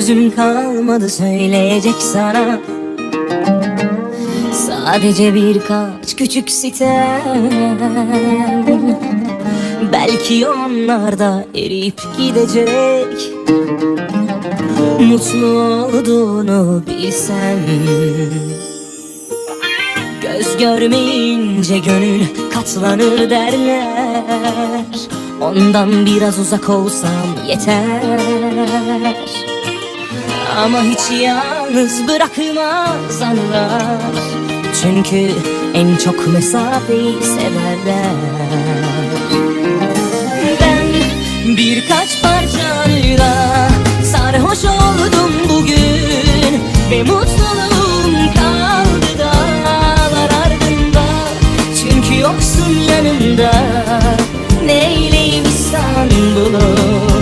sözüm kalmadı söyleyecek sana. Sadece birkaç küçük sitem. Belki onlar da eriyip gidecek. Mutlu olduğunu bilsem Göz görmeyince gönül katlanır derler. Ondan biraz uzak olsam yeter Ama hiç yalnız bırakmaz anılar. Çünkü en çok mesafeyi severler. Ben birkaç parçayla sarhoş oldum bugün. Ve mutluluğum kaldı dağlar ardında. Çünkü yoksun yanımda. Neyleyim İstanbul'u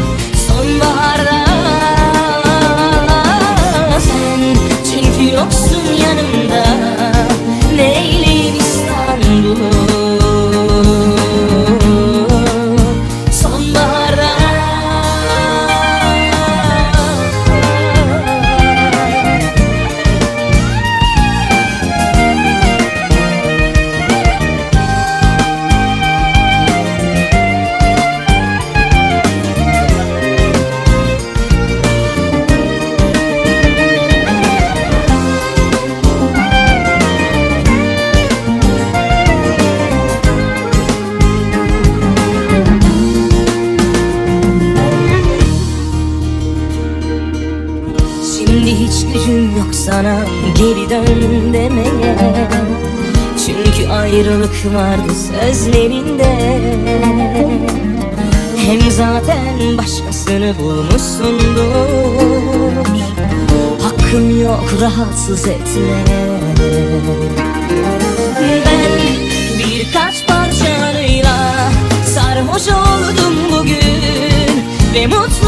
hiç gücüm yok sana geri dön demeye. Çünkü ayrılık vardı sözlerinde. Hem zaten başkasını bulmuşsundur. Hakkım yok rahatsız etme. Ben birkaç parçanıyla sarhoş oldum bugün Ve mutlu